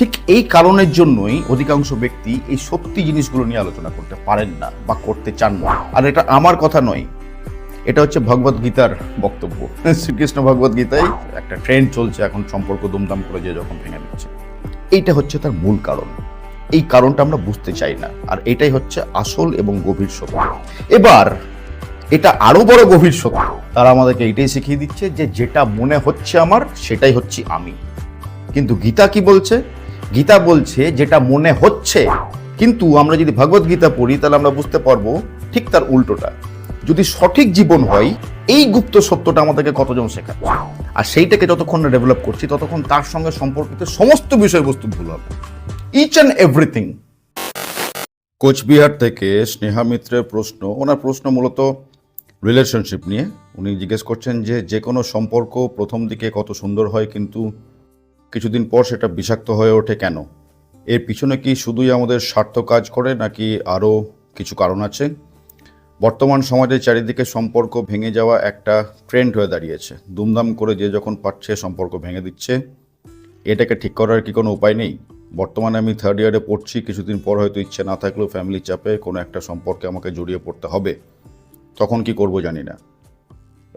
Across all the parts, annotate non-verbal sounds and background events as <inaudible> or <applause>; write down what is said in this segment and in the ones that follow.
ঠিক এই কারণের জন্যই অধিকাংশ ব্যক্তি এই সত্যি জিনিসগুলো নিয়ে আলোচনা করতে পারেন না বা করতে চান না। আর এটা আমার কথা নয়, এটা হচ্ছে ভগবত গীতার বক্তব্য। শ্রীকৃষ্ণ ভগবত গীতায় একটা ট্রেন্ড চলছে এখন সম্পর্ক দুমদাম করে যে যখন ভেঙে দিচ্ছে। এইটা হচ্ছে তার মূল কারণ। এই কারণটা আমরা বুঝতে চাই না, আর এটাই হচ্ছে আসল এবং গভীর সত্য। এবার, এটা আরও বড় গভীর সত্য। তারা আমাদেরকে এটাই শিখিয়ে দিচ্ছে যে যেটা মনে হচ্ছে আমার, সেটাই হচ্ছে আমি। কিন্তু গীতা কি বলছে? গীতা বলছে যেটা মনে হচ্ছে, কিন্তু আমরা যদি ভগবত গীতা পড়ি, তাহলে আমরা বুঝতে পারব ঠিক তার উল্টোটা। যদি সঠিক জীবন হয়, এই গুপ্ত সত্যটা আমাদেরকে কতজন শেখাচ্ছে? আর সেইটাকে যতক্ষণ ডেভেলপ করছি, ততক্ষণ তার সঙ্গে সম্পর্কিত সমস্ত বিষয়বস্তু ভুল হবে। ইচ অ্যান্ড এভরিথিং কোচবিহার থেকে স্নেহা মিত্রের প্রশ্ন, ওনার প্রশ্ন মূলত রিলেশনশিপ নিয়ে। উনি জিজ্ঞেস করছেন যে যে কোনো সম্পর্ক প্রথম দিকে কত সুন্দর হয়, কিন্তু কিছুদিন পর সেটা বিষাক্ত হয়ে ওঠে কেন? এর পিছনে কি শুধুই আমাদের স্বার্থ কাজ করে, নাকি আরও কিছু কারণ আছে? বর্তমান সমাজে চারিদিকে সম্পর্ক ভেঙে যাওয়া একটা ট্রেন্ড হয়ে দাঁড়িয়েছে। দুমদাম করে যে যখন পাচ্ছে সম্পর্ক ভেঙে দিচ্ছে। এটাকে ঠিক করার কি কোনো উপায় নেই? বর্তমানে আমি থার্ড ইয়ারে পড়ছি, কিছুদিন পর হয়তো ইচ্ছে না থাকলেও ফ্যামিলি চাপে কোনো একটা সম্পর্কে আমাকে জড়িয়ে পড়তে হবে। তখন কি করব জানি না।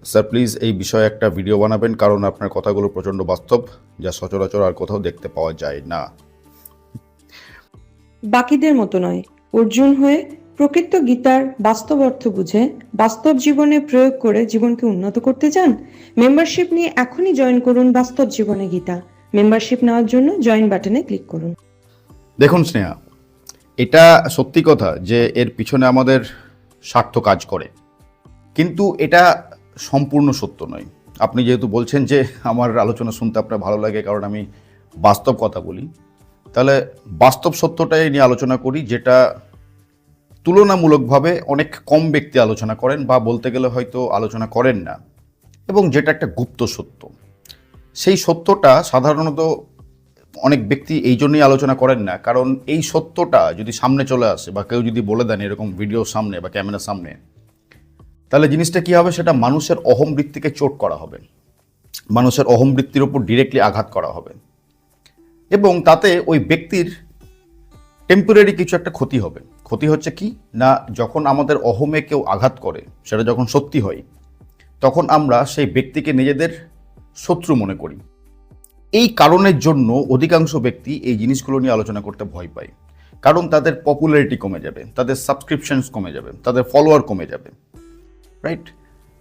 স্যার প্লিজ এই বিষয়ে একটা ভিডিও বানাবেন কারণ আপনার কথাগুলো প্রচণ্ড বাস্তব যা সচরাচর আর কোথাও দেখতে পাওয়া যায় না। বাকিদের মতো নয় অর্জুন হয়ে প্রকৃত গীতার বাস্তব অর্থ বুঝে বাস্তব জীবনে প্রয়োগ করে জীবনকে উন্নত করতে চান? মেম্বারশিপ নিয়ে এখনই জয়েন করুন বাস্তব জীবনে গীতা। মেম্বারশিপ নেওয়ার জন্য জয়েন বাটনে ক্লিক করুন। দেখুন স্নেহা এটা সত্যি কথা যে এর পিছনে আমাদের স্বার্থ কাজ করে। কিন্তু এটা সম্পূর্ণ সত্য নয়। আপনি যেহেতু বলছেন যে আমার আলোচনা শুনতে আপনার ভালো লাগে, কারণ আমি বাস্তব কথা বলি, তাহলে বাস্তব সত্যটাই নিয়ে আলোচনা করি, যেটা তুলনামূলকভাবে অনেক কম ব্যক্তি আলোচনা করেন বা বলতে গেলে হয়তো আলোচনা করেন না, এবং যেটা একটা গুপ্ত সত্য। সেই সত্যটা সাধারণত অনেক ব্যক্তি এই জন্যই আলোচনা করেন না, কারণ এই সত্যটা যদি সামনে চলে আসে বা কেউ যদি বলে দেন এরকম ভিডিওর সামনে বা ক্যামেরার সামনে তাহলে জিনিসটা কি হবে? সেটা মানুষের অহমবৃত্তিকে চোট করা হবে। মানুষের অহমবৃত্তির উপর ডিরেক্টলি আঘাত করা হবে। এবং তাতে ওই ব্যক্তির টেম্পোরারি কিছু একটা ক্ষতি হবে। ক্ষতি হচ্ছে কি? না, যখন আমাদের অহমে কেউ আঘাত করে, সেটা যখন সত্যি হয়, তখন আমরা সেই ব্যক্তিকে নিজেদের শত্রু মনে করি। এই কারণের জন্য অধিকাংশ ব্যক্তি এই জিনিসগুলো নিয়ে আলোচনা করতে ভয় পায়। কারণ তাদের পপুলারিটি কমে যাবে, তাদের সাবস্ক্রিপশনস কমে যাবে, তাদের ফলোয়ার কমে যাবে। রাইট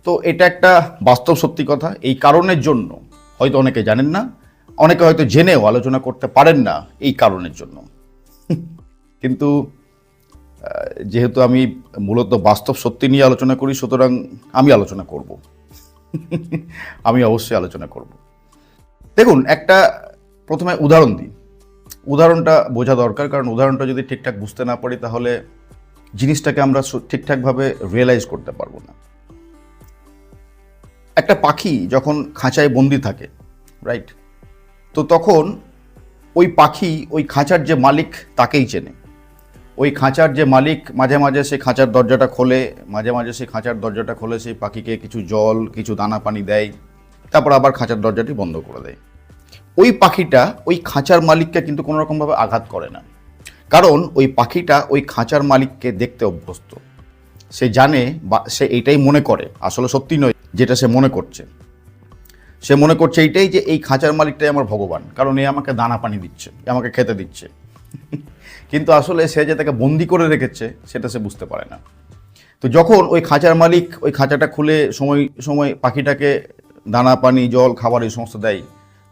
তো এটা একটা বাস্তব সত্যি কথা। এই কারণের জন্য, হয়তো অনেকে জানেন না, অনেকে হয়তো জেনেও আলোচনা করতে পারেন না এই কারণের জন্য। কিন্তু যেহেতু আমি মূলত বাস্তব সত্যি নিয়ে আলোচনা করি, সুতরাং আমি আলোচনা করব। আমি অবশ্যই আলোচনা করব। দেখুন, একটা প্রথমে উদাহরণ দিই। উদাহরণটা বোঝা দরকার, কারণ উদাহরণটা যদি ঠিকঠাক বুঝতে না পারি, তাহলে জিনিসটাকে আমরা ঠিকঠাকভাবে রিয়েলাইজ করতে পারব না। একটা পাখি যখন খাঁচায় বন্দি থাকে রাইট তো তখন ওই পাখি, ওই খাঁচার যে মালিক তাকেই চেনে। ওই খাঁচার যে মালিক মাঝে মাঝে সে খাঁচার দরজাটা খোলে, মাঝে মাঝে সেই খাঁচার দরজাটা খোলে, সেই পাখিকে কিছু জল, কিছু দানা পানি দেয়, তারপর আবার খাঁচার দরজাটি বন্ধ করে দেয়। ওই পাখিটা ওই খাঁচার মালিককে কিন্তু কোনো রকমভাবে আঘাত করে না। কারণ ওই পাখিটা ওই খাঁচার মালিককে দেখতে অভ্যস্ত। সে জানে বা সে এইটাই মনে করে, আসলে সত্যি নয় যেটা সে মনে করছে। সে মনে করছে এইটাই যে এই খাঁচার মালিকটাই আমার ভগবান, কারণ এ আমাকে দানা পানি দিচ্ছে, এ আমাকে খেতে দিচ্ছে। <laughs> কিন্তু আসলে সে যে তাকে বন্দি করে রেখেছে, সেটা সে বুঝতে পারে না। তো যখন ওই খাঁচার মালিক ওই খাঁচাটা খুলে সময় সময় পাখিটাকে দানা পানি, জল, খাবার এই সমস্ত দেয়,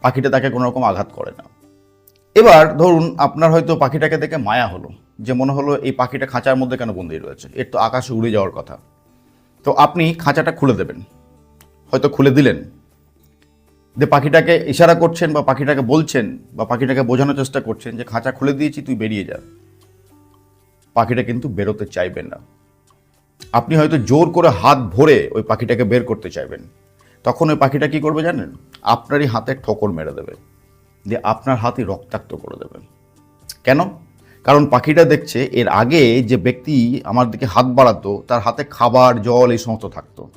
পাখিটা তাকে কোনো রকম আঘাত করে না। এবার ধরুন আপনার হয়তো পাখিটাকে দেখে মায়া হলো। যে মনে হলো এই পাখিটা খাঁচার মধ্যে কেন বন্দি রয়েছে। এর তো আকাশে উড়ে যাওয়ার কথা। তো আপনি খাঁচাটা খুলে দেবেন। হয়তো খুলে দিলেন। যে পাখিটাকে ইশারা করছেন বা পাখিটাকে বলছেন বা পাখিটাকে বোঝানোর চেষ্টা করছেন যে খাঁচা খুলে দিয়েছি, তুই বেরিয়ে যা। পাখিটা কিন্তু বেরোতে চাইবে না। আপনি হয়তো জোর করে হাত ভরে ওই পাখিটাকে বের করতে চাইবেন। তখন ওই পাখিটা কি করবে জানেন? আপনারই হাতে ঠোকর মেরে দেবে। দিয়ে আপনার হাতই রক্তাক্ত করে দেবেন কেন? কারণ পাখিটা দেখছে এর আগে যে ব্যক্তি আমার দিকে হাত বাড়াতো, তার হাতে খাবার, জল এই সমস্ত থাকতো।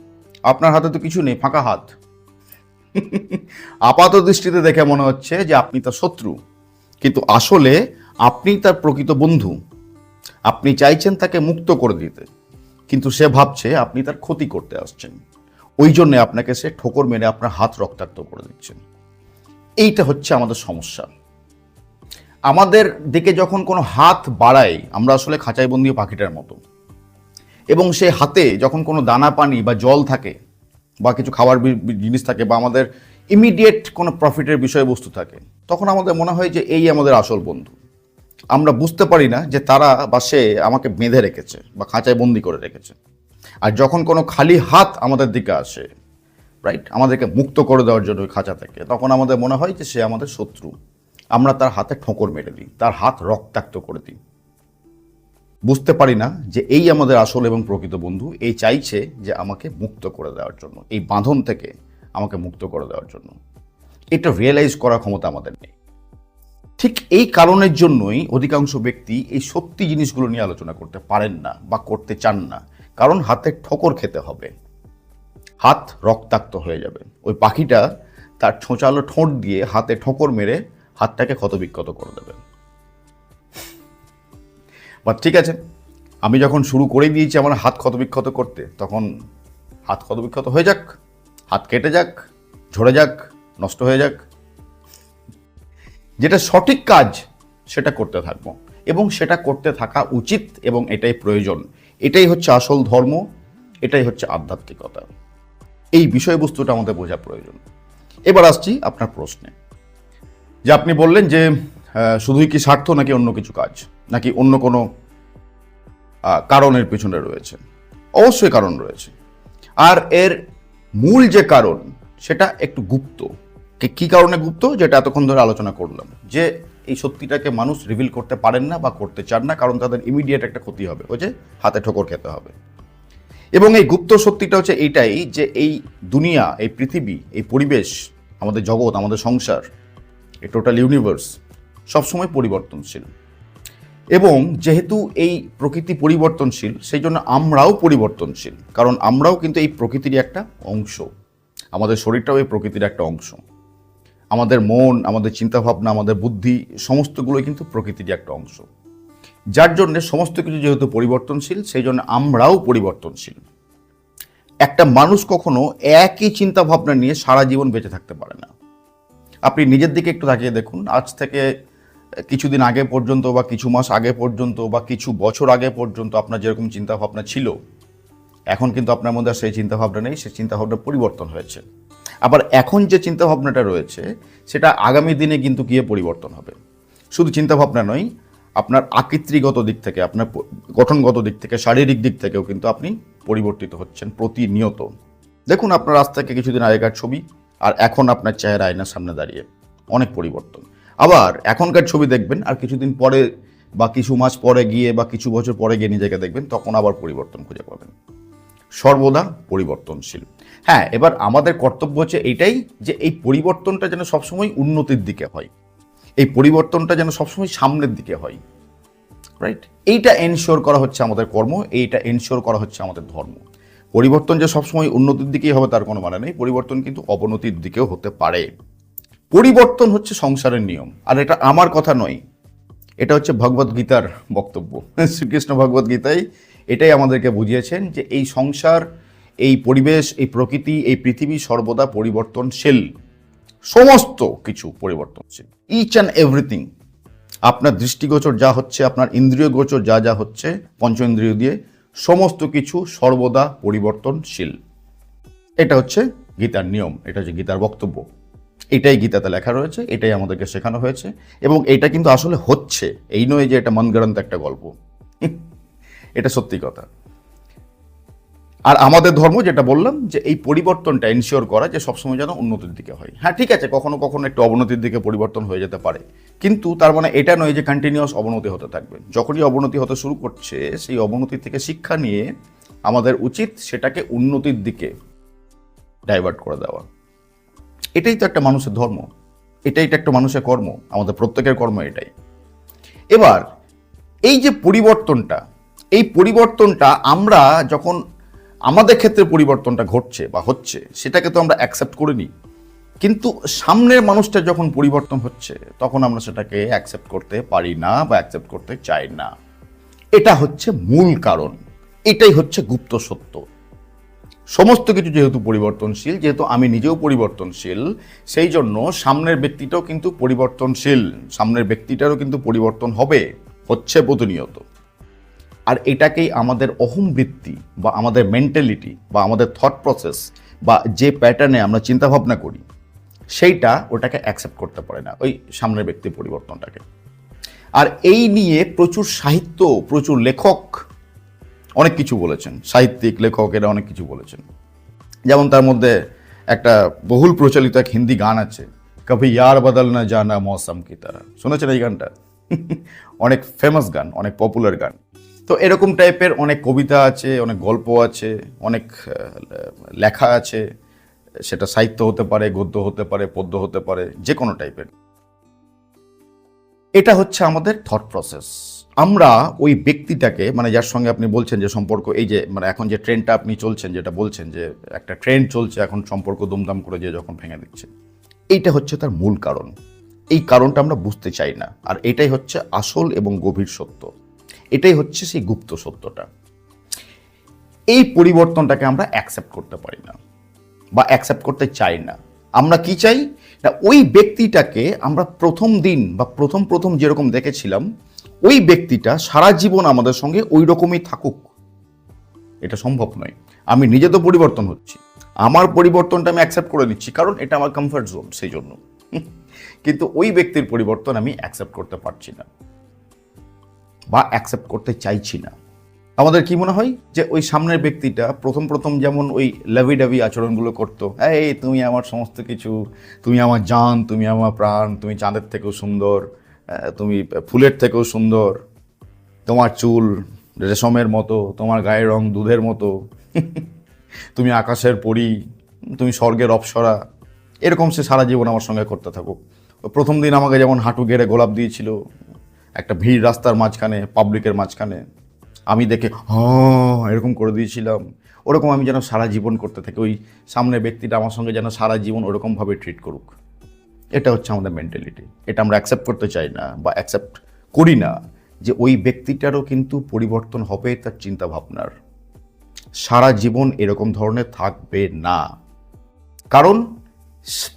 আপনার হাতে তো কিছু নেই, ফাঁকা হাত। আপাত দৃষ্টিতে দেখে মনে হচ্ছে যে আপনি তার শত্রু। কিন্তু আসলে আপনি তার প্রকৃত বন্ধু। আপনি চাইছেন তাকে মুক্ত করে দিতে। কিন্তু সে ভাবছে আপনি তার ক্ষতি করতে আসছেন। ওই জন্যে আপনাকে সে ঠোকর মেরে আপনার হাত রক্তাক্ত করে দিচ্ছেন। এইটা হচ্ছে আমাদের সমস্যা। আমাদের দিকে যখন কোনো হাত বাড়ায়, আমরা আসলে খাঁচাই বন্দি পাখিটার মতো। এবং সে হাতে যখন কোনো দানা পানি বা জল থাকে বা কিছু খাবার জিনিস থাকে বা আমাদের ইমিডিয়েট কোনো প্রফিটের বিষয়বস্তু থাকে, তখন আমাদের মনে হয় যে এই আমাদের আসল বন্ধু। আমরা বুঝতে পারি না যে তারা বা সে আমাকে বেঁধে রেখেছে বা খাঁচায় বন্দি করে রেখেছে। আর যখন কোনো খালি হাত আমাদের দিকে আসে রাইট আমাদেরকে মুক্ত করে দেওয়ার জন্য খাঁচা থেকে, তখন আমাদের মনে হয় যে সে আমাদের শত্রু। আমরা তার হাতে ঠোকর মেরে দিই, তার হাত রক্তাক্ত করে দিই। বুঝতে পারি না যে এই আমাদের আসল এবং প্রকৃত বন্ধু, এই চাইছে যে আমাকে মুক্ত করে দেওয়ার জন্য, এই বাঁধন থেকে আমাকে মুক্ত করে দেওয়ার জন্য। এটা রিয়েলাইজ করার ক্ষমতা আমাদের নেই। ঠিক এই কারণের জন্যই অধিকাংশ ব্যক্তি এই সত্যি জিনিসগুলো নিয়ে আলোচনা করতে পারেন না বা করতে চান না, কারণ হাতে ঠোকর খেতে হবে। হাত রক্তাক্ত হয়ে যাবে। ওই পাখিটা তার ছোঁচালো ঠোঁট দিয়ে হাতে ঠোকর মেরে হাতটাকে ক্ষতবিক্ষত করে দেবে বা ঠিক আছে, আমি যখন শুরু করে দিয়েছি আমার হাত ক্ষতবিক্ষত করতে, তখন হাত ক্ষতবিক্ষত হয়ে যাক, হাত কেটে যাক, ঝরে যাক, নষ্ট হয়ে যাক। যেটা সঠিক কাজ, সেটা করতে থাকব। এবং সেটা করতে থাকা উচিত এবং এটাই প্রয়োজন। এটাই হচ্ছে আসল ধর্ম, এটাই হচ্ছে আধ্যাত্মিকতা। এই বিষয়বস্তুটা আমাদের বোঝা প্রয়োজন। এবার আসছি আপনার প্রশ্নে। যে আপনি বললেন যে শুধুই কি স্বার্থ নাকি অন্য কিছু কাজ? নাকি অন্য কোনো কারণের পিছনে রয়েছে? অবশ্যই কারণ রয়েছে। আর এর মূল যে কারণ, সেটা একটু গুপ্ত। কি- কারণে গুপ্ত? যেটা এতক্ষণ ধরে আলোচনা করলাম। যে এই সত্যিটাকে মানুষ রিভিল করতে পারেন না বা করতে চান না, কারণ তাদের ইমিডিয়েট একটা ক্ষতি হবে। ওই যে হাতে ঠোকর খেতে হবে। এবং এই গুপ্ত সত্যিটা হচ্ছে এইটাই যে এই দুনিয়া, এই পৃথিবী, এই পরিবেশ, আমাদের জগৎ, আমাদের সংসার এই টোটাল ইউনিভার্স সবসময় পরিবর্তনশীল। এবং যেহেতু এই প্রকৃতি পরিবর্তনশীল, সেই জন্য আমরাও পরিবর্তনশীল। কারণ আমরাও কিন্তু এই প্রকৃতির একটা অংশ। আমাদের শরীরটাও এই প্রকৃতির একটা অংশ। আমাদের মন, আমাদের চিন্তাভাবনা, আমাদের বুদ্ধি, সমস্তগুলোই কিন্তু প্রকৃতির একটা অংশ। যার জন্য সমস্ত কিছু যেহেতু পরিবর্তনশীল, সেই জন্য আমরাও পরিবর্তনশীল। একটা মানুষ কখনো একই চিন্তাভাবনা নিয়ে সারা জীবন বেঁচে থাকতে পারে না। আপনি নিজের দিকে একটু তাকিয়ে দেখুন। আজ থেকে কিছুদিন আগে পর্যন্ত বা কিছু মাস আগে পর্যন্ত বা কিছু বছর আগে পর্যন্ত আপনার যেরকম চিন্তা ভাবনা ছিল, এখন কিন্তু আপনার মধ্যে সেই চিন্তা ভাবনা নেই, সেই চিন্তা ভাবনা পরিবর্তন হয়েছে। আবার এখন যে চিন্তা ভাবনাটা রয়েছে, সেটা আগামী দিনে কিন্তু গিয়ে পরিবর্তন হবে। শুধু চিন্তা ভাবনা নয়, আপনার আকৃতিগত দিক থেকে, আপনার গঠনগত দিক থেকে, শারীরিক দিক থেকেও কিন্তু আপনি পরিবর্তিত হচ্ছেন প্রতিনিয়ত। দেখুন আপনার আজ থেকে কিছুদিন আগেকার ছবি আর এখন আপনার চেহারা আয়নার সামনে দাঁড়িয়ে অনেক পরিবর্তন। আবার এখনকার ছবি দেখবেন, আর কিছুদিন পরে বা কিছু মাস পরে গিয়ে বা কিছু বছর পরে গিয়ে নিজেকে দেখবেন, তখন আবার পরিবর্তন খুঁজে পাবেন। সর্বদা পরিবর্তনশীল। হ্যাঁ এবার আমাদের কর্তব্য হচ্ছে এইটাই যে এই পরিবর্তনটা যেন সবসময় উন্নতির দিকে হয়। এই পরিবর্তনটা যেন সবসময় সামনের দিকে হয়। রাইট এইটা এনশিওর করা হচ্ছে আমাদের কর্ম, এইটা এনশিওর করা হচ্ছে আমাদের ধর্ম। পরিবর্তন যে সবসময় উন্নতির দিকেই হবে তার কোনো মানে নেই, পরিবর্তন কিন্তু অবনতির দিকেও হতে পারে। পরিবর্তন হচ্ছে সংসারের নিয়ম, আর এটা আমার কথা নয়, এটা হচ্ছে ভগবত গীতার বক্তব্য। শ্রীকৃষ্ণ ভগবত গীতায় এটাই আমাদেরকে বুঝিয়েছেন যে এই সংসার, এই পরিবেশ, এই প্রকৃতি, এই পৃথিবী সর্বদা পরিবর্তনশীল, সমস্ত কিছু পরিবর্তনশীল ইচ অ্যান্ড এভরিথিং আপনার দৃষ্টিগোচর যা হচ্ছে, আপনার ইন্দ্রিয় গোচর যা যা হচ্ছে পঞ্চ ইন্দ্রিয় দিয়ে সমস্ত কিছু সর্বদা পরিবর্তনশীল। এটা হচ্ছে গীতার নিয়ম, এটা হচ্ছে গীতার বক্তব্য। এটাই গীতাতে লেখা রয়েছে, এটাই আমাদেরকে শেখানো হয়েছে, এবং এটা কিন্তু আসলে হচ্ছে। এই নয় যে এটা মনগড়ন্ত একটা গল্প। এটা সত্যি কথা। আর আমাদের ধর্ম যেটা বললাম, যে এই পরিবর্তনটা এনশিওর করা যে সবসময় যেন উন্নতির দিকে হয়। হ্যাঁ ঠিক আছে, কখনো কখনো একটু অবনতির দিকে পরিবর্তন হয়ে যেতে পারে। কিন্তু তার মানে এটা নয় যে কন্টিনিউয়াস অবনতি হতে থাকবে। যখনই অবনতি হতে শুরু করছে, সেই অবনতি থেকে শিক্ষা নিয়ে আমাদের উচিত সেটাকে উন্নতির দিকে ডাইভার্ট করে দেওয়া। এটাই তো একটা মানুষের ধর্ম। এটাই তো একটা মানুষের কর্ম। আমাদের প্রত্যেকের কর্ম এটাই। এবার, এই যে পরিবর্তনটা, এই পরিবর্তনটা আমরা যখন আমাদের ক্ষেত্রে পরিবর্তনটা ঘটছে বা হচ্ছে, সেটাকে তো আমরা অ্যাকসেপ্ট করে নিই কিন্তু সামনের মানুষটা যখন পরিবর্তন হচ্ছে, তখন আমরা সেটাকে অ্যাকসেপ্ট করতে পারি না বা অ্যাকসেপ্ট করতে চাই না। এটা হচ্ছে মূল কারণ। এটাই হচ্ছে গুপ্ত সত্য। সমস্ত কিছু যেহেতু পরিবর্তনশীল, যেহেতু আমি নিজেও পরিবর্তনশীল, সেই জন্য সামনের ব্যক্তিটাও কিন্তু পরিবর্তনশীল। সামনের ব্যক্তিটারও কিন্তু পরিবর্তন হবে, হচ্ছে প্রতিনিয়ত। আর এটাকেই আমাদের অহংবৃত্তি বা আমাদের মেন্টালিটি বা আমাদের থট প্রসেস বা যে প্যাটার্নে আমরা চিন্তাভাবনা করি, সেইটা ওটাকে অ্যাকসেপ্ট করতে পারে না ওই সামনের ব্যক্তির পরিবর্তনটাকে। আর এই নিয়ে প্রচুর সাহিত্য, প্রচুর লেখক অনেক কিছু বলেছেন। সাহিত্যিক, লেখক এরা অনেক কিছু বলেছেন। যেমন তার মধ্যে একটা বহুল প্রচলিত এক হিন্দি গান আছে, কভি ইয়ার বদল না জানা মৌসম কি তারা? শুনেছেন এই গানটা? <laughs> অনেক ফেমাস গান, অনেক পপুলার গান। তো এরকম টাইপের অনেক কবিতা আছে, অনেক গল্প আছে, অনেক লেখা আছে। সেটা সাহিত্য হতে পারে, গদ্য হতে পারে, পদ্য হতে পারে যে কোনো টাইপের। এটা হচ্ছে আমাদের থট প্রসেস আমরা ওই ব্যক্তিটাকে মানে যার সঙ্গে আপনি বলছেন যে সম্পর্ক, এই যে মানে এখন যে ট্রেন্ডটা আপনি চলছেন, যেটা বলছেন যে একটা ট্রেন্ড চলছে, এখন সম্পর্ক দুমদাম করে যে যখন ভেঙে দিচ্ছে। এইটা হচ্ছে তার মূল কারণ। এই কারণটা আমরা বুঝতে চাই না। আর এটাই হচ্ছে আসল এবং গভীর সত্য। এটাই হচ্ছে সেই গুপ্ত সত্যটা। এই পরিবর্তনটাকে আমরা অ্যাকসেপ্ট করতে পারি না বা অ্যাকসেপ্ট করতে চাই না। আমরা কি চাই? না, ওই ব্যক্তিটাকে আমরা প্রথম দিন বা প্রথম প্রথম যেরকম দেখেছিলাম, ওই ব্যক্তিটা সারা জীবন আমাদের সঙ্গে ওই রকমই থাকুক। এটা সম্ভব নয়। আমি নিজে তো পরিবর্তন হচ্ছি। আমার পরিবর্তনটা আমি অ্যাকসেপ্ট করে নিচ্ছি কারণ এটা আমার কমফর্ট জোন সেই জন্য। কিন্তু ওই ব্যক্তির পরিবর্তন আমি অ্যাকসেপ্ট করতে পারছি না। বা অ্যাকসেপ্ট করতে চাইছি না। আমাদের কি মনে হয়? যে ওই সামনের ব্যক্তিটা প্রথম প্রথম যেমন ওই লাভি ডাভি আচরণগুলো করতো, এই, তুমি আমার সমস্ত কিছু, তুমি আমার জান, তুমি আমার প্রাণ, তুমি চাঁদের থেকেও সুন্দর তুমি ফুলের থেকেও সুন্দর, তোমার চুল রেশমের মতো, তোমার গায়ের রং দুধের মতো, <laughs> তুমি আকাশের পরি, তুমি স্বর্গের অপসরা। এরকম সে সারা জীবন আমার সঙ্গে করতে থাকুক। প্রথম দিন আমাকে যেমন হাঁটু গেড়ে গোলাপ দিয়েছিল একটা ভিড় রাস্তার মাঝখানে পাবলিকের মাঝখানে। আমি দেখে হ এরকম করে দিয়েছিলাম। ওরকম আমি যেন সারা জীবন করতে থাকি। ওই সামনে ব্যক্তিটা আমার সঙ্গে যেন সারা জীবন ওরকমভাবে ট্রিট করুক। এটা হচ্ছে আমাদের মেন্টালিটি এটা আমরা অ্যাকসেপ্ট করতে চাই না বা অ্যাকসেপ্ট করি না যে ওই ব্যক্তিটারও কিন্তু পরিবর্তন হবে তার চিন্তা ভাবনার সারা জীবন এরকম ধরনের থাকবে না। কারণ,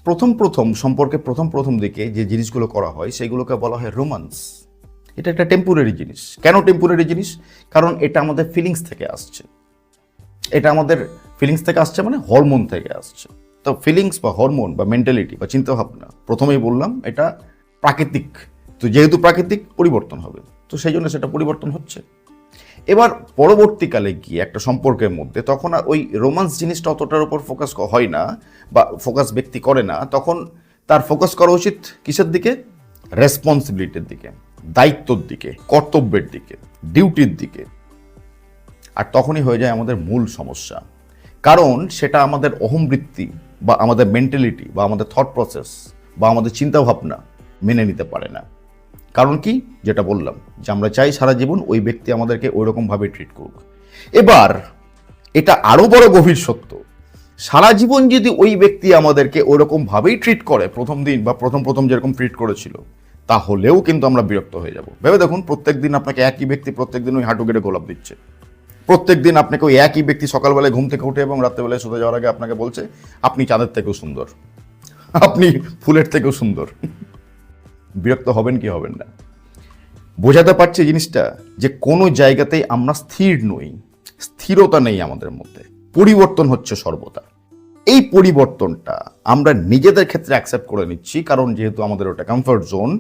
প্রথম প্রথম, সম্পর্কে প্রথম প্রথম দিকে যে জিনিসগুলো করা হয়, সেগুলোকে বলা হয় রোমান্স এটা একটা টেম্পোরারি জিনিস। কেন টেম্পোরারি জিনিস? কারণ এটা আমাদের ফিলিংস থেকে আসছে। এটা আমাদের ফিলিংস থেকে আসছে মানে হরমোন থেকে আসছে। তো ফিলিংস বা হরমোন বা মেন্টালিটি বা চিন্তাভাবনা, প্রথমেই বললাম, এটা প্রাকৃতিক। তো যেহেতু প্রাকৃতিক, পরিবর্তন হবে। তো সেই জন্য সেটা পরিবর্তন হচ্ছে। এবার পরবর্তীকালে গিয়ে একটা সম্পর্কের মধ্যে তখন আর ওই রোমান্স জিনিসটা অতটার উপর ফোকাস হয় না বা ফোকাস ব্যক্তি করে না, তখন তার ফোকাস করা উচিত কিসের দিকে? রেসপন্সিবিলিটির দিকে। দায়িত্বর দিকে, কর্তব্যের দিকে, ডিউটির দিকে। আর তখনই হয়ে যায় আমাদের মূল সমস্যা। কারণ সেটা আমাদের অহংবৃত্তি বা আমাদের মেন্টালিটি বা আমাদের থট প্রসেস বা আমাদের চিন্তাভাবনা মেনে নিতে পারে না। কারণ কি? যেটা বললাম, যে আমরা চাই সারা জীবন ওই ব্যক্তি আমাদেরকে ওই রকমভাবে ট্রিট করুক। এবার, এটা আরও বড় গভীর সত্য। সারা জীবন যদি ওই ব্যক্তি আমাদেরকে ওরকমভাবেই ট্রিট করে প্রথম দিন বা প্রথম প্রথম যেরকম ট্রিট করেছিল তাহলেও কিন্তু আমরা বিরক্ত হয়ে যাব। ভেবে দেখুন, প্রত্যেক দিন আপনাকে একই ব্যক্তি প্রত্যেক দিন ওই হাঁটু গেড়ে গোলাপ দিচ্ছে। প্রত্যেক দিন আপনাকে ওই একই ব্যক্তি সকালবেলায় ঘুম থেকে উঠে এবং রাত্রেবেলায় শুতে যাওয়ার আগে আপনাকে বলছে, আপনি চাঁদের থেকেও সুন্দর। আপনি ফুলের থেকেও সুন্দর। বিরক্ত হবেন কি হবেন না। বোঝাতে পারছি জিনিসটা যে কোনো জায়গাতেই আমরা স্থির নই। স্থিরতা নেই আমাদের মধ্যে। পরিবর্তন হচ্ছে সর্বদা। এই পরিবর্তনটা আমরা নিজেদের ক্ষেত্রে অ্যাকসেপ্ট করে নিচ্ছি, কারণ যেহেতু আমাদের ওটা কমফর্ট জোন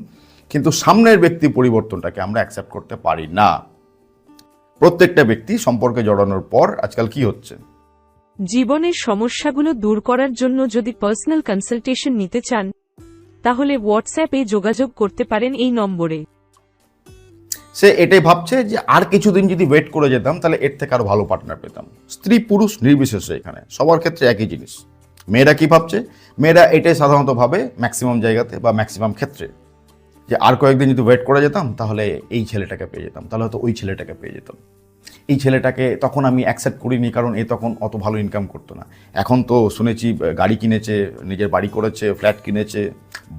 কিন্তু সামনের ব্যক্তি পরিবর্তনটাকে আমরা অ্যাকসেপ্ট করতে পারি না। প্রত্যেকটা ব্যক্তি সম্পর্কে জড়ানোর পর আজকাল কি হচ্ছে? জীবনের সমস্যাগুলো দূর করার জন্য যদি পার্সোনাল কনসালটেশন নিতে চান, তাহলে হোয়াটসঅ্যাপে যোগাযোগ করতে পারেন এই নম্বরে। সে এটাই ভাবছে যে আর কিছুদিন যদি ওয়েট করে যেতাম, তাহলে এর থেকে আরও ভালো পার্টনার পেতাম। স্ত্রী পুরুষ নির্বিশেষে এখানে, সবার ক্ষেত্রে একই জিনিস। মেয়েরা কি ভাবছে? মেয়েরা এটাই সাধারণত ভাবে ম্যাক্সিমাম জায়গাতে বা ম্যাক্সিমাম ক্ষেত্রে, যে আর কয়েকদিন যদি ওয়েট করে যেতাম, তাহলে এই ছেলেটাকে পেয়ে যেতাম, তাহলে হয়তো ওই ছেলেটাকে পেয়ে যেতাম। এই ছেলেটাকে তখন আমি অ্যাকসেপ্ট করিনি, কারণ এ তখন অত ভালো ইনকাম করতো না। এখন তো শুনেছি, গাড়ি কিনেছে, নিজের বাড়ি করেছে ফ্ল্যাট কিনেছে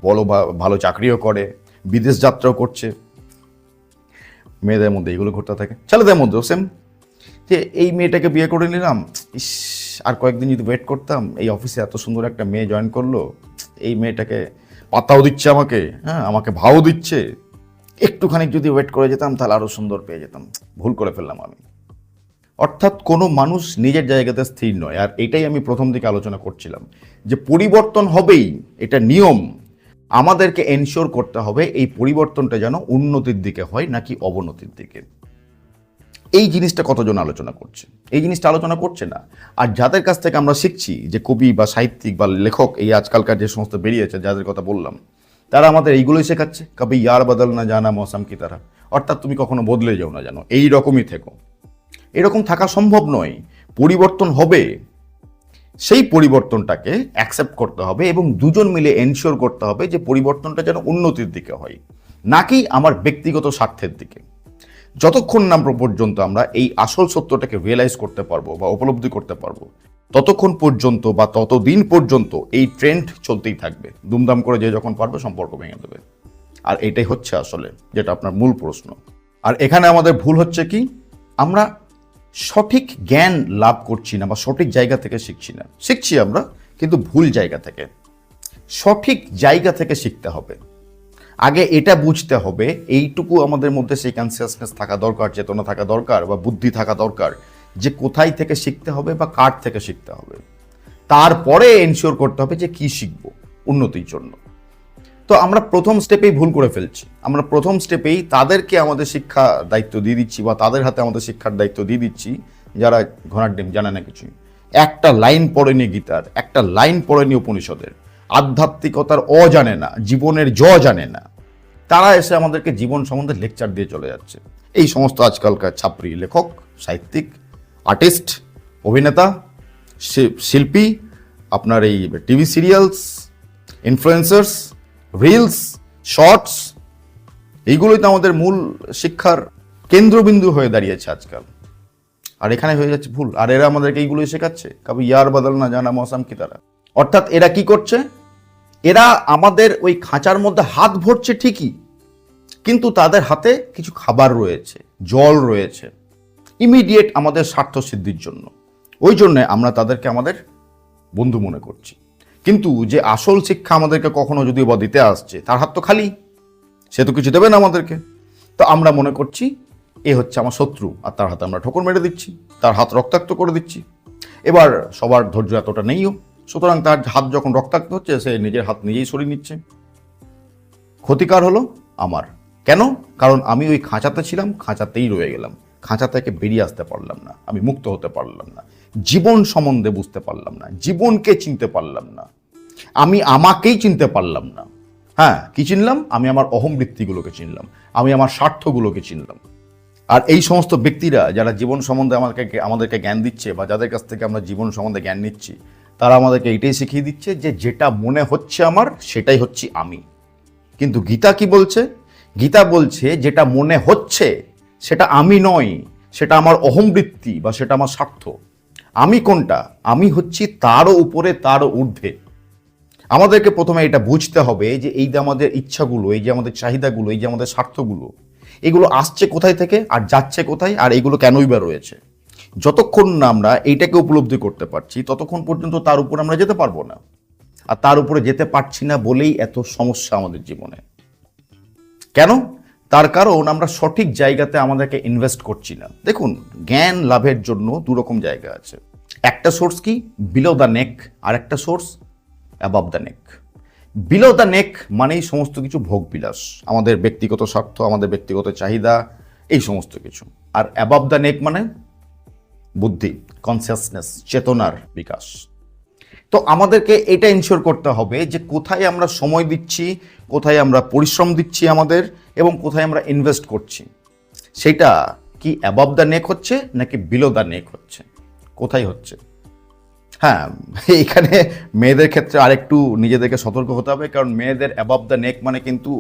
ভা- ভালো চাকরিও করে, বিদেশ যাত্রাও করছে। মেয়েদের মধ্যে এইগুলো ঘটতে থাকে। ছেলেদের মধ্যেও সেম যে এই মেয়েটাকে বিয়ে করে নিলাম, ইস, আর কয়েকদিন যদি ওয়েট করতাম, এই অফিসে এত সুন্দর একটা মেয়ে জয়েন করল, এই মেয়েটাকে পাত্তাও দিচ্ছে আমাকে হ্যাঁ আমাকে ভাও দিচ্ছে। একটুখানি যদি ওয়েট করে যেতাম, তাহলে আরও সুন্দর পেয়ে যেতাম। ভুল করে ফেললাম আমি। অর্থাৎ কোনো মানুষ নিজের জায়গাতে স্থির নয়। আর এটাই আমি প্রথম দিকে আলোচনা করছিলাম। যে পরিবর্তন হবেই, এটা নিয়ম। আমাদেরকে এনশিওর করতে হবে এই পরিবর্তনটা যেন উন্নতির দিকে হয় নাকি অবনতির দিকে। এই জিনিসটা কতজন আলোচনা করছে? এই জিনিসটা আলোচনা করছে না। আর যাদের কাছ থেকে আমরা শিখছি যে কবি বা সাহিত্যিক বা লেখক এই আজকালকার যে সমস্ত বেরিয়েছে, যাদের কথা বললাম, তারা আমাদের এইগুলোই শেখাচ্ছে। কবি ইয়ার বদল না জানা মৌসাম কি তারা? অর্থাৎ তুমি কখনো বদলে যাও না জানো। এই রকমই থেকো। এরকম থাকা সম্ভব নয়। পরিবর্তন হবে। সেই পরিবর্তনটাকে অ্যাকসেপ্ট করতে হবে এবং দুজন মিলে এনশিওর করতে হবে যে পরিবর্তনটা যেন উন্নতির দিকে হয়, নাকি আমার ব্যক্তিগত স্বার্থের দিকে। যতক্ষণ না আমরা পর্যন্ত আমরা এই আসল সত্যটাকে রিয়েলাইজ করতে পারব বা উপলব্ধি করতে পারব, ততক্ষণ পর্যন্ত বা ততদিন পর্যন্ত এই ট্রেন্ড চলতেই থাকবে। দুমদাম করে যে যখন পারবে সম্পর্ক ভেঙে দেবে। আর এটাই হচ্ছে আসলে, যেটা আপনার মূল প্রশ্ন। আর এখানে আমাদের ভুল হচ্ছে কি? আমরা সঠিক জ্ঞান লাভ করছি না বা সঠিক জায়গা থেকে শিখছি না। শিখছি আমরা, কিন্তু ভুল জায়গা থেকে। সঠিক জায়গা থেকে শিখতে হবে। আগে এটা বুঝতে হবে, এইটুকু আমাদের মধ্যে সেই কনসিয়াসনেস থাকা দরকার, চেতনা থাকা দরকার বা বুদ্ধি থাকা দরকার, যে কোথায় থেকে শিখতে হবে বা কার থেকে শিখতে হবে। তারপরে এনশিওর করতে হবে যে কি শিখব উন্নতির জন্য। তো আমরা প্রথম স্টেপেই ভুল করে ফেলছি। আমরা প্রথম স্টেপেই তাদেরকে আমাদের শিক্ষা দায়িত্ব দিয়ে দিচ্ছি বা তাদের হাতে আমাদের শিক্ষার দায়িত্ব দিয়ে দিচ্ছি, যারা ঘোড়ার ডিম জানে না কিছুই। একটা লাইন পড়েনি গীতার, একটা লাইন পড়েনি উপনিষদের। আধ্যাত্মিকতার অ জানে না, জীবনের জ জানে না। তারা এসে আমাদেরকে জীবন সম্বন্ধে লেকচার দিয়ে চলে যাচ্ছে। এই সমস্ত আজকালকার ছাত্রী লেখক, সাহিত্যিক আর্টিস্ট অভিনেতা শিল্পী, আপনার এই TV serials influencers reels shorts এইগুলোই তো আমাদের মূল শিক্ষার কেন্দ্রবিন্দু হয়ে দাঁড়িয়েছে আজকাল। আর এখানে হয়ে যাচ্ছে ভুল। আর এরা আমাদেরকে এইগুলোই শেখাচ্ছে। কবি ইয়ার বদল না জানা মৌসাম কি তারা। অর্থাৎ এরা কি করছে? এরা আমাদের ওই খাঁচার মধ্যে হাত ভরছে ঠিকই, কিন্তু তাদের হাতে কিছু খাবার রয়েছে, জল রয়েছে ইমিডিয়েট আমাদের স্বার্থ সিদ্ধির জন্য। ওই জন্যে আমরা তাদেরকে আমাদের বন্ধু মনে করছি। কিন্তু যে আসল শিক্ষা আমাদেরকে কখনো যদি বা দিতে আসছে, তার হাত তো খালি। সে তো কিছু দেবে না আমাদেরকে। তো আমরা মনে করছি, এ হচ্ছে আমার শত্রু, আর তার হাতে আমরা ঠোকর মেরে দিচ্ছি, তার হাত রক্তাক্ত করে দিচ্ছি। এবার সবার ধৈর্য এতটা নেইও সুতরাং তার হাত যখন রক্তাক্ত হচ্ছে, সে নিজের হাত নিজেই সরিয়ে নিচ্ছে। ক্ষতিকার হলো আমার। কেন? কারণ আমি ওই খাঁচাতে ছিলাম, খাঁচাতেই রয়ে গেলাম। খাঁচা থেকে বেরিয়ে আসতে পারলাম না। আমি মুক্ত হতে পারলাম না। জীবন সম্বন্ধে বুঝতে পারলাম না। জীবনকে চিনতে পারলাম না। আমি আমাকেই চিনতে পারলাম না। হ্যাঁ কি চিনলাম? আমি আমার অহমবৃত্তিগুলোকে চিনলাম। আমি আমার স্বার্থগুলোকে চিনলাম। আর এই সমস্ত ব্যক্তিরা যারা জীবন সম্বন্ধে আমাদেরকে আমাদেরকে জ্ঞান দিচ্ছে বা যাদের কাছ থেকে আমরা জীবন সম্বন্ধে জ্ঞান নিচ্ছি, তারা আমাদেরকে এটাই শিখিয়ে দিচ্ছে যে যেটা মনে হচ্ছে আমার, সেটাই হচ্ছি আমি। কিন্তু গীতা কি বলছে? গীতা বলছে যেটা মনে হচ্ছে, সেটা আমি নয়, সেটা আমার অহমবৃত্তি বা সেটা আমার স্বার্থ। আমি কোনটা? আমি হচ্ছি তারও উপরে তারও ঊর্ধ্বে। আমাদেরকে প্রথমে এটা বুঝতে হবে যে এই যে আমাদের ইচ্ছাগুলো, এই যে আমাদের চাহিদাগুলো, এই যে আমাদের স্বার্থগুলো, এগুলো আসছে কোথায় থেকে আর যাচ্ছে কোথায় আর এগুলো কেনই বা রয়েছে? যতক্ষণ না আমরা এইটাকে উপলব্ধি করতে পারছি, ততক্ষণ পর্যন্ত তার উপর আমরা যেতে পারব না। আর তার উপরে যেতে পারছি না বলেই এত সমস্যা আমাদের জীবনে। কেন? তার কারণ আমরা সঠিক জায়গাতে আমাদেরকে ইনভেস্ট করছি না। দেখুন, জ্ঞান লাভের জন্য দু রকম জায়গা আছে। একটা সোর্স কি? বিলো দ্য নেক আর একটা source above the neck below the neck মানেই সমস্ত কিছু ভোগ বিলাস। আমাদের ব্যক্তিগত স্বার্থ, আমাদের ব্যক্তিগত চাহিদা, এই সমস্ত কিছু। আর অ্যাবাভ দ্য নেক মানে বুদ্ধি কনসিয়াসনেস চেতনার বিকাশ। তো আমাদেরকে এটা ইনশিওর করতে হবে যে কোথায় আমরা সময় দিচ্ছি, কোথায় আমরা পরিশ্রম দিচ্ছি আমাদের এবং কোথায় আমরা ইনভেস্ট করছি। সেটা কি অ্যাবাভ দ্য নেক হচ্ছে নাকি বিলো দ্য নেক হচ্ছে? কোথায় হচ্ছে? হ্যাঁ এখানে মেয়েদের ক্ষেত্রে আরেকটু নিজেদেরকে সতর্ক হতে হবে, কারণ মেয়েদের অ্যাবাভ দ্য নেক মানে কিন্তু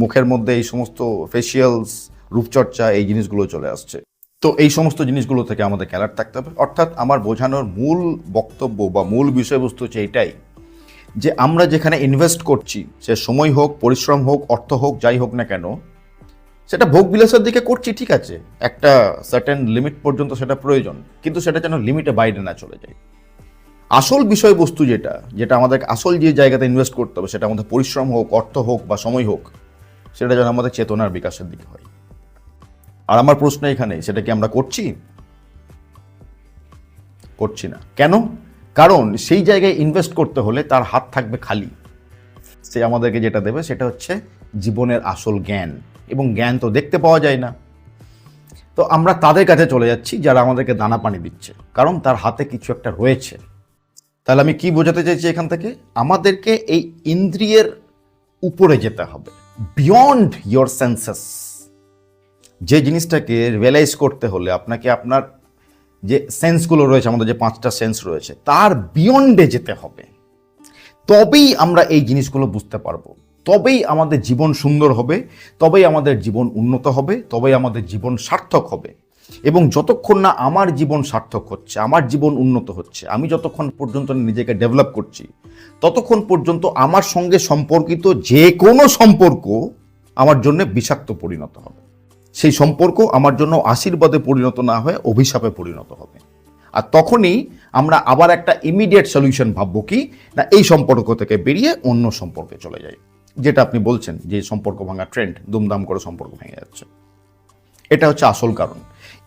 মুখের মধ্যে এই সমস্ত ফেসিয়ালস রূপচর্চা এই জিনিসগুলো চলে আসছে। তো এই সমস্ত জিনিসগুলো থেকে আমাদের অ্যালার্ট থাকতে হবে। অর্থাৎ আমার বোঝানোর মূল বক্তব্য বা মূল বিষয়বস্তু হচ্ছে এটাই, যে আমরা যেখানে ইনভেস্ট করছি, সে সময় হোক, পরিশ্রম হোক, অর্থ হোক, যাই হোক না কেন, সেটা ভোগ বিলাসের দিকে করছি, ঠিক আছে। একটা সার্টেন লিমিট পর্যন্ত সেটা প্রয়োজন, কিন্তু সেটা যেন লিমিটে বাইরে না চলে যায়। আসল বিষয়বস্তু যেটা যেটা আমাদের আসল যে জায়গাতে ইনভেস্ট করতে হবে, সেটা আমাদের পরিশ্রম হোক, অর্থ হোক বা সময় হোক, সেটা যেন আমাদের চেতনার বিকাশের দিকে হয়। আর আমার প্রশ্ন এখানে, সেটা কি আমরা করছি? করছি না। কেন? কারণ সেই জায়গায় ইনভেস্ট করতে হলে তার হাত থাকবে খালি। সে আমাদেরকে যেটা দেবে, সেটা হচ্ছে জীবনের আসল জ্ঞান। এবং জ্ঞান তো দেখতে পাওয়া যায় না। তো আমরা তাদের কাছে চলে যাচ্ছি, যারা আমাদেরকে দানা পানি দিচ্ছে। কারণ তার হাতে কিছু একটা রয়েছে। তাহলে আমি কি বোঝাতে চাইছি এখান থেকে? আমাদেরকে এই ইন্দ্রিয়ের উপরে যেতে হবে বিয়ন্ড ইয়োর সেন্সেস যে জিনিসটাকে রিয়েলাইজ করতে হলে আপনাকে আপনার যে সেন্সগুলো রয়েছে, আমাদের যে পাঁচটা সেন্স রয়েছে, তার বিয়ন্ডে যেতে হবে। তবেই আমরা এই জিনিসগুলো বুঝতে পারব। তবেই আমাদের জীবন সুন্দর হবে, তবেই আমাদের জীবন উন্নত হবে, তবেই আমাদের জীবন সার্থক হবে। এবং যতক্ষণ না আমার জীবন সার্থক হচ্ছে, আমার জীবন উন্নত হচ্ছে, আমি যতক্ষণ পর্যন্ত নিজেকে ডেভেলপ করছি, ততক্ষণ পর্যন্ত আমার সঙ্গে সম্পর্কিত যে কোনো সম্পর্ক আমার জন্য বিষাক্ত পরিণত হবে। সেই সম্পর্ক আমার জন্য আশীর্বাদে পরিণত না হয়ে অভিশাপে পরিণত হবে। আর তখনই আমরা আবার একটা ইমিডিয়েট সলিউশন ভাববো কি? না, এই সম্পর্ক থেকে বেরিয়ে অন্য সম্পর্কে চলে যাই। যেটা আপনি বলছেন যে সম্পর্ক ভাঙা ট্রেন্ড দুমদাম করে সম্পর্ক ভেঙে যাচ্ছে। এটা হচ্ছে আসল কারণ।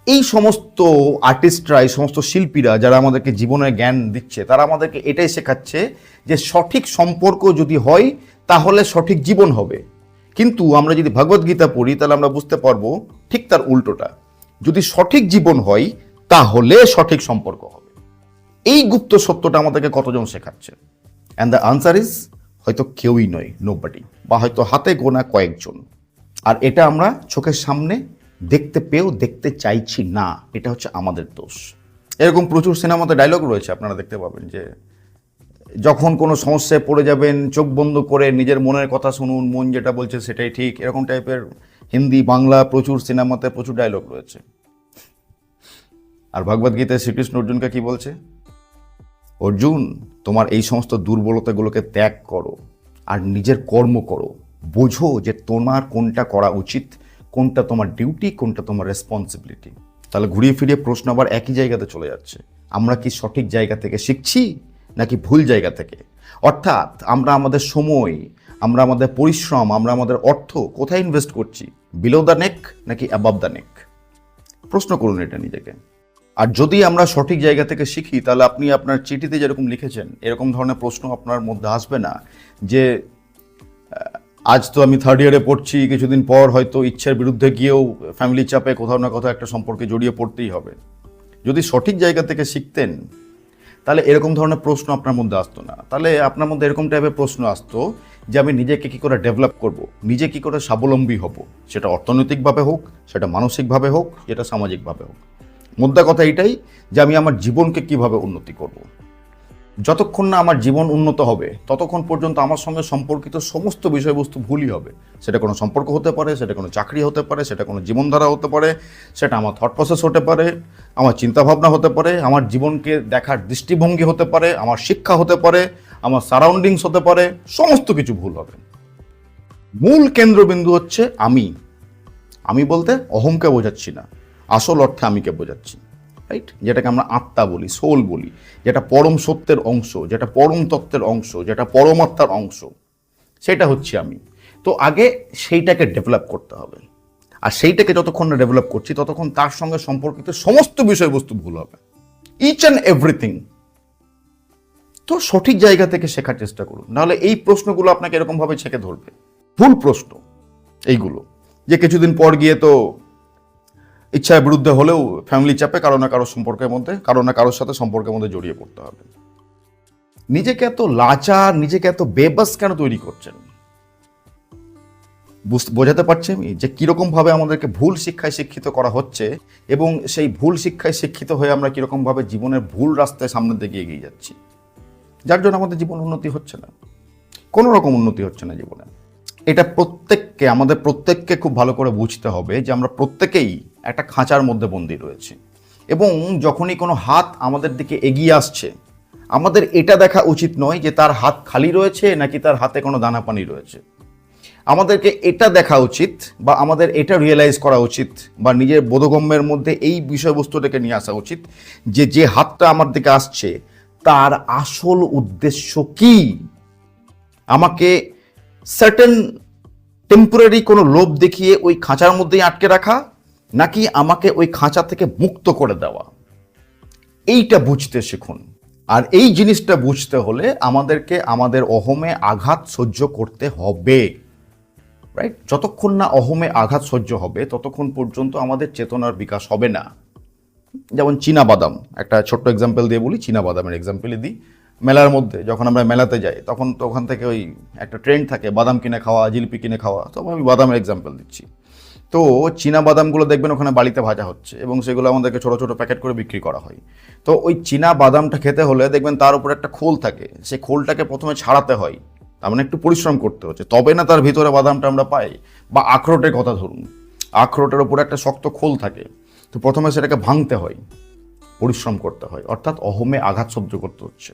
এই সমস্ত আর্টিস্টরা এই সমস্ত শিল্পীরা যারা আমাদেরকে জীবনের জ্ঞান দিচ্ছে, তারা আমাদেরকে এটাই শেখাচ্ছে যে সঠিক সম্পর্ক যদি হয়, তাহলে সঠিক জীবন হবে। কিন্তু আমরা যদি ভগবদ্গীতা পড়ি, তাহলে আমরা বুঝতে পারব ঠিক তার উল্টোটা। যদি সঠিক জীবন হয়, তাহলে সঠিক সম্পর্ক হবে। এই গুপ্ত সত্যটা আমাদেরকে কতজন শেখাচ্ছে? অ্যান্ড দ্য আনসার ইজ হয়তো কেউই নয় নোবডি বা হয়তো হাতে গোনা কয়েকজন। আর এটা আমরা চোখের সামনে দেখতে পেয়েও দেখতে চাইছি না, এটা হচ্ছে আমাদের দোষ। এরকম প্রচুর সিনেমাতে ডায়লগ রয়েছে, আপনারা দেখতে পাবেন যে যখন কোনো সমস্যায় পড়ে যাবেন, চোখ বন্ধ করে নিজের মনের কথা শুনুন, মন যেটা বলছে সেটাই ঠিক, এরকম টাইপের হিন্দি, বাংলা প্রচুর সিনেমাতে প্রচুর ডায়লগ রয়েছে। আর ভগবদ্গীতায় শ্রীকৃষ্ণ অর্জুনকে কি বলছে? অর্জুন, তোমার এই সমস্ত দুর্বলতাগুলোকে ত্যাগ করো, আর নিজের কর্ম করো। বোঝো যে তোমার কোনটা করা উচিত কোনটা তোমার ডিউটি কোনটা তোমার রেসপন্সিবিলিটি তাহলে ঘুরিয়ে ফিরিয়ে প্রশ্ন আবার একই জায়গাতে চলে যাচ্ছে। আমরা কি সঠিক জায়গা থেকে শিখছি, নাকি ভুল জায়গা থেকে? অর্থাৎ আমরা আমাদের সময়, আমরা আমাদের পরিশ্রম, আমরা আমাদের অর্থ কোথায় ইনভেস্ট করছি? বিলো দ্য নেক নাকি অ্যাবাভ দ্য নেক প্রশ্ন করুন এটা নিজেকে। আর যদি আমরা সঠিক জায়গা থেকে শিখি, তাহলে আপনি আপনার চিঠিতে যেরকম লিখেছেন, এরকম ধরনের প্রশ্ন আপনার মধ্যে আসবে না যে আজ তো আমি থার্ড ইয়ারে পড়ছি, কিছুদিন পর হয়তো ইচ্ছার বিরুদ্ধে গিয়েও ফ্যামিলি চাপে কোথাও না কোথাও একটা সম্পর্কে জড়িয়ে পড়তেই হবে। যদি সঠিক জায়গা থেকে শিখতেন, তাহলে এরকম ধরনের প্রশ্ন আপনার মধ্যে আসতো না। তাহলে আপনার মধ্যে এরকম টাইপের প্রশ্ন আসতো যে, আমি নিজেকে কী করে ডেভেলপ করব? নিজে কী করে স্বাবলম্বী হব? সেটা অর্থনৈতিকভাবে হোক, সেটা মানসিকভাবে হোক যেটা সামাজিকভাবে হোক। মুদ্রা কথা এটাই যে, আমি আমার জীবনকে কীভাবে উন্নতি করব। যতক্ষণ না আমার জীবন উন্নত হবে, ততক্ষণ পর্যন্ত আমার সঙ্গে সম্পর্কিত সমস্ত বিষয়বস্তু ভুলই হবে। সেটা কোনো সম্পর্ক হতে পারে, সেটা কোনো চাকরি হতে পারে, সেটা কোনো জীবনধারা হতে পারে, সেটা আমার থট প্রসেস হতে পারে, আমার চিন্তাভাবনা হতে পারে, আমার জীবনকে দেখার দৃষ্টিভঙ্গি হতে পারে, আমার শিক্ষা হতে পারে, আমার সারাউন্ডিংস হতে পারে, সমস্ত কিছু ভুল হবে। মূল কেন্দ্রবিন্দু হচ্ছে আমি। আমি বলতে অহংকে বোঝাচ্ছি না। আসল অর্থে আমিকে বোঝাচ্ছি। রাইট যেটাকে আমরা আত্মা বলি সোল বলি। যেটা পরম সত্যের অংশ, যেটা পরম তত্ত্বের অংশ, যেটা পরমাত্মার অংশ, সেটা হচ্ছে আমি। তো আগে সেইটাকে ডেভেলপ করতে হবে। আর সেইটাকে যতক্ষণ না ডেভেলপ করছি, ততক্ষণ তার সঙ্গে সম্পর্কিত সমস্ত বিষয়বস্তু ভুল হবে। ইচ অ্যান্ড এভরিথিং তো সঠিক জায়গা থেকে শেখার চেষ্টা করুন। নাহলে এই প্রশ্নগুলো আপনাকে এরকমভাবে ছেঁকে ধরবে। ভুল প্রশ্ন, এইগুলো। যে কিছুদিন পর গিয়ে তো ইচ্ছার বিরুদ্ধে হলেও ফ্যামিলি চাপে কারও না কারও সম্পর্কের মধ্যে, কারও না কারোর সাথে সম্পর্কের মধ্যে জড়িয়ে পড়তে হবে। নিজেকে এত লাচার, নিজেকে এত বেবাস কেন তৈরি করছেন? বুঝ- বোঝাতে পারছি আমি যে কীরকম ভাবে আমাদেরকে ভুল শিক্ষায় শিক্ষিত করা হচ্ছে এবং সেই ভুল শিক্ষায় শিক্ষিত হয়ে আমরা কীরকম ভাবে জীবনের ভুল রাস্তায় সামনের দিকে এগিয়ে যাচ্ছি। যার জন্য আমাদের জীবন উন্নতি হচ্ছে না। কোনো রকম উন্নতি হচ্ছে না জীবনে। এটা প্রত্যেককে, আমাদের প্রত্যেককে খুব ভালো করে বুঝতে হবে যে আমরা প্রত্যেকেই একটা খাঁচার মধ্যে বন্দি রয়েছে। এবং যখনই কোনো হাত আমাদের দিকে এগিয়ে আসছে, আমাদের এটা দেখা উচিত নয় যে তার হাত খালি রয়েছে নাকি তার হাতে কোনো দানা পানি রয়েছে। আমাদেরকে এটা দেখা উচিত বা আমাদের এটা রিয়েলাইজ করা উচিত বা নিজের বোধগম্যের মধ্যে এই বিষয়বস্তুটাকে নিয়ে আসা উচিত যে যে হাতটা আমার দিকে আসছে, তার আসল উদ্দেশ্য কি? আমাকে সার্টেন টেম্পোরারি কোনো লোভ দেখিয়ে ওই খাঁচার মধ্যেই আটকে রাখা নাকি আমাকে ওই খাঁচা থেকে মুক্ত করে দেওয়া? এইটা বুঝতে শিখুন। আর এই জিনিসটা বুঝতে হলে আমাদেরকে আমাদের অহমে আঘাত সহ্য করতে হবে। রাইট যতক্ষণ না অহমে আঘাত সহ্য হবে, ততক্ষণ পর্যন্ত আমাদের চেতনার বিকাশ হবে না। যেমন চীনা বাদাম, একটা ছোট্ট এক্সাম্পল দিয়ে বলি, চীনা বাদামের এক্সাম্পলই দিই। মেলার মধ্যে যখন আমরা মেলাতে যাই, তখন তো ওখান থেকে ওই একটা ট্রেন্ড থাকে, বাদাম কিনে খাওয়া, জিলিপি কিনে খাওয়া। তো আমি বাদামের এক্সাম্পল দিচ্ছি। তো চীনা বাদামগুলো দেখবেন ওখানে বাড়িতে ভাজা হচ্ছে এবং সেগুলো আমাদেরকে ছোটো ছোটো প্যাকেট করে বিক্রি করা হয়। তো ওই চীনা বাদামটা খেতে হলে দেখবেন তার উপর একটা খোল থাকে। সেই খোলটাকে প্রথমে ছাড়াতে হয়। তার মানে একটু পরিশ্রম করতে হচ্ছে। তবে না তার ভিতরে বাদামটা আমরা পাই। বা আখরোটের কথা ধরুন। আখরোটের উপরে একটা শক্ত খোল থাকে। তো প্রথমে সেটাকে ভাঙতে হয়। পরিশ্রম করতে হয়। অর্থাৎ অহমে আঘাত সহ্য করতে হচ্ছে।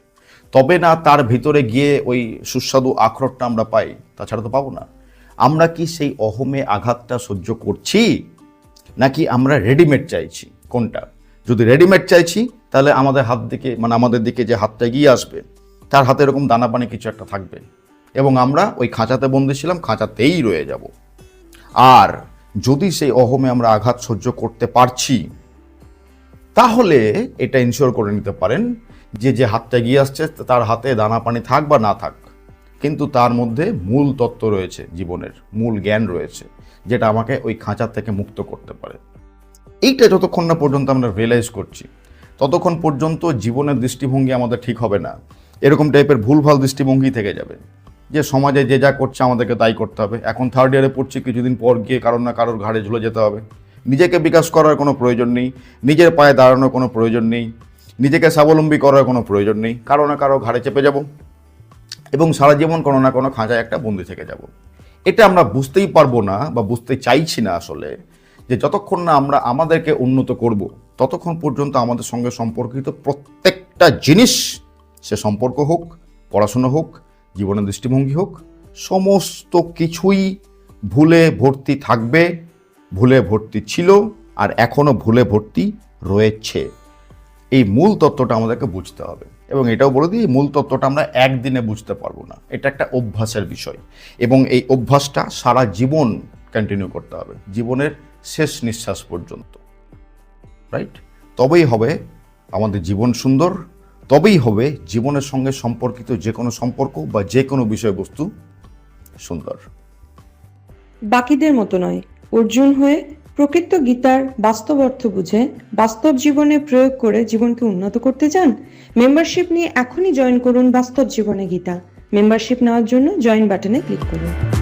তবে না তার ভিতরে গিয়ে ওই সুস্বাদু আখরোটটা আমরা পাই। তাছাড়া তো পাবো না। আমরা কি সেই অহমে আঘাতটা সহ্য করছি? নাকি আমরা রেডিমেড চাইছি? কোনটা? যদি রেডিমেড চাইছি, তাহলে আমাদের হাত দিকে মানে আমাদের দিকে যে হাতটা এগিয়ে আসবে, তার হাতে এরকম দানা পানি কিছু একটা থাকবে। এবং আমরা ওই খাঁচাতে বন্দি ছিলাম, খাঁচাতেই রয়ে যাব। আর যদি সেই অহমে আমরা আঘাত সহ্য করতে পারছি, তাহলে এটা ইনশিওর করে নিতে পারেন যে যে হাতটা এগিয়ে আসছে, তার হাতে দানা পানি থাক বা না থাক কিন্তু তার মধ্যে মূল তত্ত্ব রয়েছে জীবনের, মূল জ্ঞান রয়েছে, যেটা আমাকে ওই খাঁচার থেকে মুক্ত করতে পারে। এইটা যতক্ষণ না পর্যন্ত আমরা রিয়েলাইজ করছি, ততক্ষণ পর্যন্ত জীবনের দৃষ্টিভঙ্গি আমাদের ঠিক হবে না। এরকম টাইপের ভুলভাল দৃষ্টিভঙ্গি থেকে যাবে, যে সমাজে যে যা করছে আমাদেরকে তাই করতে হবে। এখন থার্ড ইয়ারে পড়ছি, কিছুদিন পর গিয়ে কারোর না কারোর ঘাড়ে ঝুলে যেতে হবে। নিজেকে বিকাশ করার কোনো প্রয়োজন নেই, নিজের পায়ে দাঁড়ানোর কোনো প্রয়োজন নেই, নিজেকে স্বাবলম্বী করার কোনো প্রয়োজন নেই, কারও না কারও ঘাড়ে চেপে যাব। এবং সারা জীবন কোনো না কোনো খাঁচায় একটা বন্দি থেকে যাব। এটা আমরা বুঝতেই পারব না বা বুঝতে চাইছি না আসলে যে যতক্ষণ না আমরা আমাদেরকে উন্নত করব, ততক্ষণ পর্যন্ত আমাদের সঙ্গে সম্পর্কিত প্রত্যেকটা জিনিস সে সম্পর্ক হোক, পড়াশুনো হোক, জীবনের দৃষ্টিভঙ্গি হোক, সমস্ত কিছুই ভুলে ভর্তি থাকবে, ভুলে ভর্তি ছিল আর এখনও ভুলে ভর্তি রয়েছে। এই মূল তত্ত্বটা আমাদেরকে বুঝতে হবে। এবং এটাও বলে দিই, মূল তত্ত্বটা আমরা একদিনে বুঝতে পারব না। এটা একটা অভ্যাসের বিষয়। এবং এই অভ্যাসটা সারা জীবন কন্টিনিউ করতে হবে, জীবনের শেষ নিঃশ্বাস পর্যন্ত। রাইট তবেই হবে আমাদের জীবন সুন্দর, তবেই হবে জীবনের সঙ্গে সম্পর্কিত যে কোনো সম্পর্ক বা যে কোনো বিষয়বস্তু সুন্দর। বাকিদের মতো নয়, অর্জুন হয়ে প্রকৃত গীতার বাস্তব অর্থ বুঝে বাস্তব জীবনে প্রয়োগ করে জীবনকে উন্নত করতে চান? মেম্বারশিপ নিয়ে এখনই জয়েন করুন বাস্তব জীবনে গীতা। মেম্বারশিপ নেওয়ার জন্য জয়েন বাটনে ক্লিক করুন।